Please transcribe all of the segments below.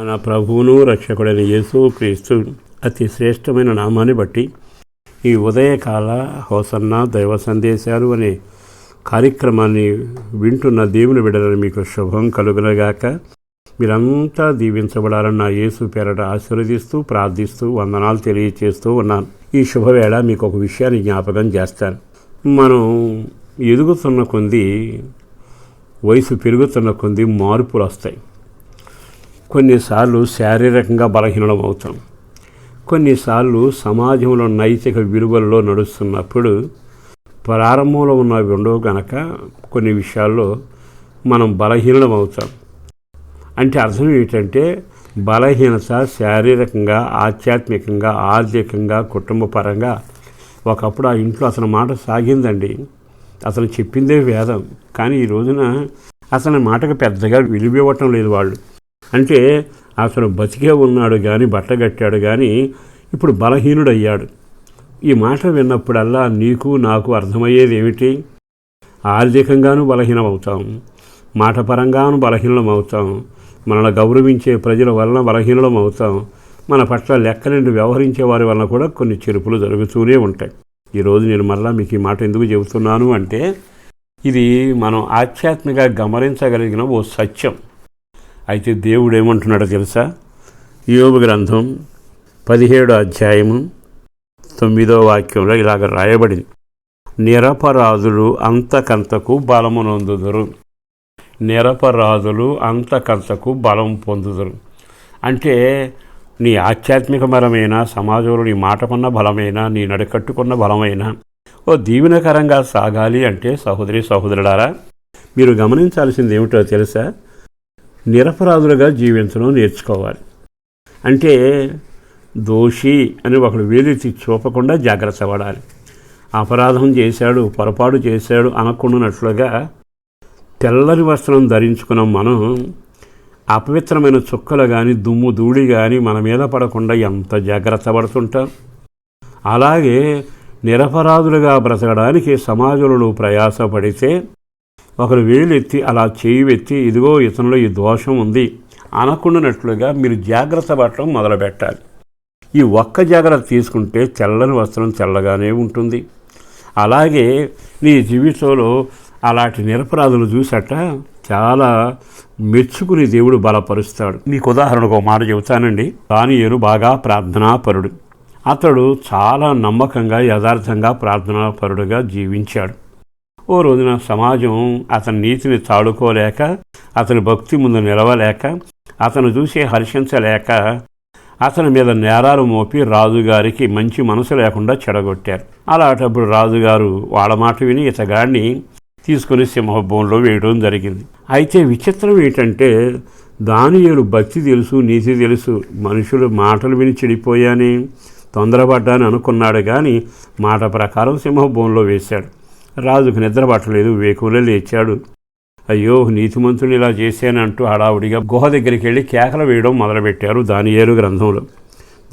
మన ప్రభువును రక్షకుడైన యేసు క్రీస్తు అతి శ్రేష్టమైన నామాన్ని బట్టి ఈ ఉదయకాల హోసన్న దైవ సందేశాలు అనే కార్యక్రమాన్ని వింటున్న దేవుని విడలని మీకు శుభం కలుగునగాక. మీరంతా దీవించబడాలన్న నా యేసు పేరట ఆశీర్వదిస్తూ ప్రార్థిస్తూ వందనాలు తెలియచేస్తూ ఉన్నాను. ఈ శుభవేళ మీకు ఒక విషయాన్ని జ్ఞాపకం చేస్తాను. మనం ఎదుగుతున్న కొంది వయసు పెరుగుతున్న కొంది మార్పులు వస్తాయి. కొన్నిసార్లు శారీరకంగా బలహీనం అవుతాం కొన్నిసార్లు సమాజంలో నైతిక విలువల్లో నడుస్తున్నప్పుడు ప్రారంభంలో ఉన్నవి ఉండవు కనుక కొన్ని విషయాల్లో మనం బలహీనం అవుతాం అంటే అర్థం ఏంటంటే బలహీనత శారీరకంగా ఆధ్యాత్మికంగా ఆర్థికంగా కుటుంబపరంగా ఒకప్పుడు ఆ ఇంట్లో అతని మాట సాగిందండి. అతను చెప్పిందే వేదం. కానీ ఈ రోజున అతని మాటకు పెద్దగా విలువ ఇవ్వటం లేదు వాళ్ళు. అంటే అతను బతికే ఉన్నాడు కానీ బట్టగట్టాడు కానీ ఇప్పుడు బలహీనుడయ్యాడు. ఈ మాట విన్నప్పుడల్లా నీకు నాకు అర్థమయ్యేది ఏమిటి? ఆర్థికంగాను బలహీనం అవుతాం మాటపరంగాను బలహీనం అవుతాం మనల్ని గౌరవించే ప్రజల వలన బలహీనం అవుతాం మన పట్ల లెక్కలేంటి వ్యవహరించే వారి వలన కూడా కొన్ని చెరుపులు జరుగుతూనే ఉంటాయి. ఈరోజు నేను మళ్ళీ మీకు ఈ మాట ఎందుకు చెబుతున్నాను అంటే ఇది మనం ఆధ్యాత్మిక గమనించగలిగిన ఓ సత్యం. అయితే దేవుడు ఏమంటున్నాడో తెలుసా? యోగ గ్రంథం పదిహేడో అధ్యాయము తొమ్మిదో వాక్యంలో ఇలాగ రాయబడింది. నిరపరాధులు అంతకంతకు బలము నొందుదురు. నిరపరాధులు అంతకంతకు బలం పొందుదురు. అంటే నీ ఆధ్యాత్మిక బలమైన సమాజంలో నీ మాటకున్న బలమైన నీ నడికట్టుకున్న బలమైన ఓ దీవెనకరంగా సాగాలి అంటే సహోదరి సహోదరుడారా మీరు గమనించాల్సింది ఏమిటో తెలుసా? నిరపరాధులుగా జీవించడం నేర్చుకోవాలి. అంటే దోషి అని ఒకడు వేలెత్తి చూపకుండా జాగ్రత్త పడాలి. అపరాధం చేశాడు పొరపాటు చేశాడు అనకుండానట్లుగా తెల్లని వస్త్రం ధరించుకున్న మనం అపవిత్రమైన చుక్కలు కానీ దుమ్ము ధూళి కానీ మన మీద పడకుండా ఎంత జాగ్రత్త పడుతుంటాం? అలాగే నిరపరాధులుగా బ్రతకడానికి సమాజంలో ప్రయాసపడితే ఒకరు వేలెత్తి అలా చేయి ఇదిగో ఇతనిలో ఈ దోషం ఉంది. అనకుండానట్లుగా మీరు జాగ్రత్త పడటం మొదలుపెట్టాలి. ఈ ఒక్క జాగ్రత్త తీసుకుంటే తెల్లని వస్త్రం తెల్లగానే ఉంటుంది. అలాగే నీ జీవితంలో అలాంటి నిరపరాధులు చూసట చాలా మెచ్చుకుని దేవుడు బలపరుస్తాడు. మీకు ఉదాహరణకు ఒక మాట చెబుతానండి. దానియేలు బాగా ప్రార్థనాపరుడు. అతడు చాలా నమ్మకంగా యథార్థంగా ప్రార్థనాపరుడుగా జీవించాడు. ఓ రోజున సమాజం అతని నీతిని తాడుకోలేక అతని భక్తి ముందు నిలవలేక అతను చూసి హర్షించలేక అతని మీద నేరాలు మోపి రాజుగారికి మంచి మనసు లేకుండా చెడగొట్టారు. అలాంటప్పుడు రాజుగారు వాళ్ళ మాట విని ఇతగాడిని తీసుకుని సింహభూంలో వేయడం జరిగింది. అయితే విచిత్రం ఏంటంటే దానియులు భక్తి తెలుసు నీతి తెలుసు. మనుషులు మాటలు విని చెడిపోయాని తొందరపడ్డాని అనుకున్నాడు కానీ మాట ప్రకారం సింహభూంలో వేశాడు. రాజుకు నిద్ర పట్టలేదు లేచాడు. అయ్యో నీతిమంతుని ఇలా చేశానంటూ హడావుడిగా గుహ దగ్గరికి వెళ్ళి కేకలు వేయడం మొదలుపెట్టారు దానియేలు గ్రంథంలో.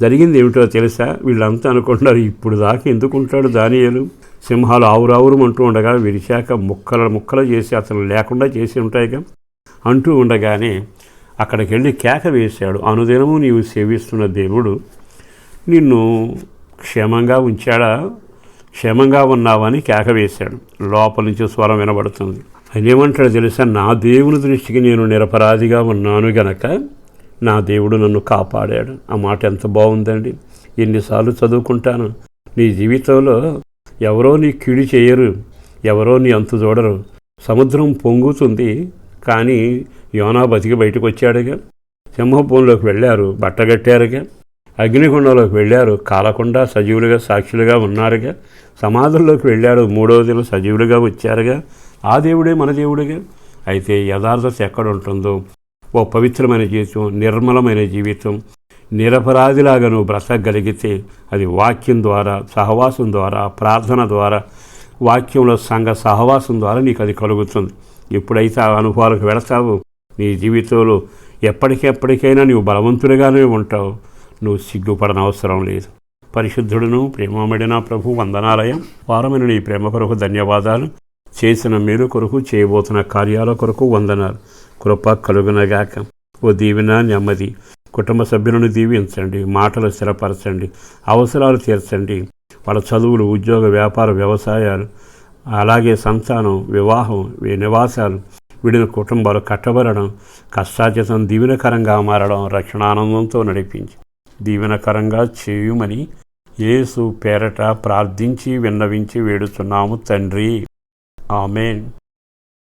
జరిగింది ఏమిటో తెలుసా? వీళ్ళంతా అనుకుంటున్నారు ఇప్పుడు దాకా ఎందుకుంటాడు దానియేలు? సింహాలు ఆవురావురు అంటూ ఉండగా విరిశాక ముక్కల ముక్కలు చేసి అతను లేకుండా చేసి ఉంటాయిగా? అంటూ ఉండగానే అక్కడికి వెళ్ళి కేక వేశాడు. అనుదినము నీవు సేవిస్తున్న దేవుడు నిన్ను క్షేమంగా ఉంచాడా? క్షేమంగా ఉన్నావని కేక వేశాడు. లోపల నుంచి స్వరం వినబడుతుంది. ఆయన ఏమంటాడు తెలుసా? నా దేవుని దృష్టికి నేను నిరపరాధిగా ఉన్నాను గనక నా దేవుడు నన్ను కాపాడాడు. ఆ మాట ఎంత బాగుందండి. ఎన్నిసార్లు చదువుకుంటాను. నీ జీవితంలో ఎవరో నీ కీడు చేయరు. ఎవరో నీ అంతు చూడరు. సముద్రం పొంగుతుంది. కానీ యోనా బతికి బయటకు వచ్చాడుగా. సింహభూమిలోకి వెళ్ళారు. బట్టగట్టారుగా అగ్నిగుండంలోకి వెళ్ళారు. కాలకుండా సజీవులుగా సాక్షులుగా ఉన్నారుగా. సమాధుల్లోకి వెళ్ళాడు మూడో దిన సజీవులుగా వచ్చారుగా. ఆ దేవుడే మన దేవుడిగా. అయితే యథార్థత ఎక్కడ ఉంటుందో ఓ పవిత్రమైన జీవితం నిర్మలమైన జీవితం నిరపరాధిలాగా నువ్వు బ్రతకగలిగితే అది వాక్యం ద్వారా సహవాసం ద్వారా ప్రార్థన ద్వారా వాక్యంలో సంఘ సహవాసం ద్వారా నీకు అది కలుగుతుంది. ఎప్పుడైతే ఆ అనుభవాలకు వెళతావు నీ జీవితంలో ఎప్పటికెప్పటికైనా నీవు బలవంతుడిగానే ఉంటావు. నువ్వు సిగ్గుపడన అవసరం లేదు. పరిశుద్ధుడును ప్రేమమడిన ప్రభు వందనాలయం. వారమైన నీ ప్రేమ కొరకు ధన్యవాదాలు. చేసిన మేలు కొరకు చేయబోతున్న కార్యాల కొరకు వందనాలు. కృప కలుగునగాక. ఓ దీవెన నెమ్మది. కుటుంబ సభ్యులను దీవించండి. మాటలు స్థిరపరచండి. అవసరాలు తీర్చండి. వాళ్ళ చదువులు ఉద్యోగ వ్యాపార వ్యవసాయాలు అలాగే సంతానం వివాహం నివాసాలు వీడిన కుటుంబాలు కట్టబడడం కష్టాచితం దీవెనకరంగా మారడం రక్షణానందంతో నడిపించి. దీవెనకరంగా చేయుమని యేసు పేరట ప్రార్థించి విన్నవించి వేడుచున్నాము తండ్రి. ఆమెన్.